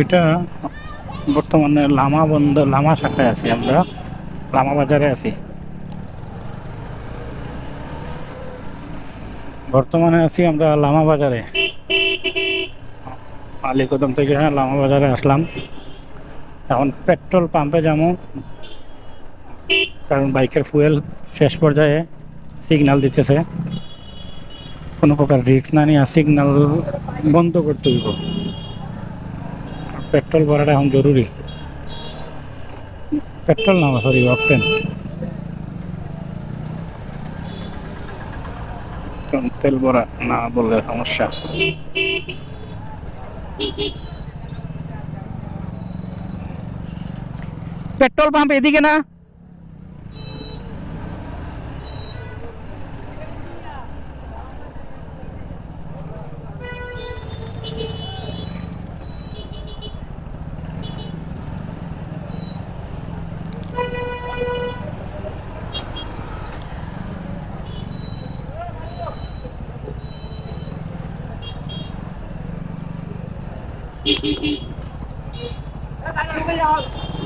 এটা বর্তমানে লামা বন্ধ, লামা শাখায় আছি আমরা। লামা বাজারে আছি। বর্তমানে আছি আমরা লামা বাজারে। আলিকদম থেকে হ্যাঁ লামা বাজারে আসলাম। এখন পেট্রোল পাম্পে যাব। কারণ বাইকের ফুয়েল শেষ পর্যায়ে সিগন্যাল দিতেছে। কোনো প্রকার রিস্ক না নিয়ে সিগন্যাল বন্ধ করতে হইব। পেট্রোল ভরাটা এখন জরুরি। পেট্রোল না সরি অকটেন। তেল ভরা না বললে সমস্যা। পেট্রোল পাম্প এদিকে না। 拜拜了，不跟你聊了。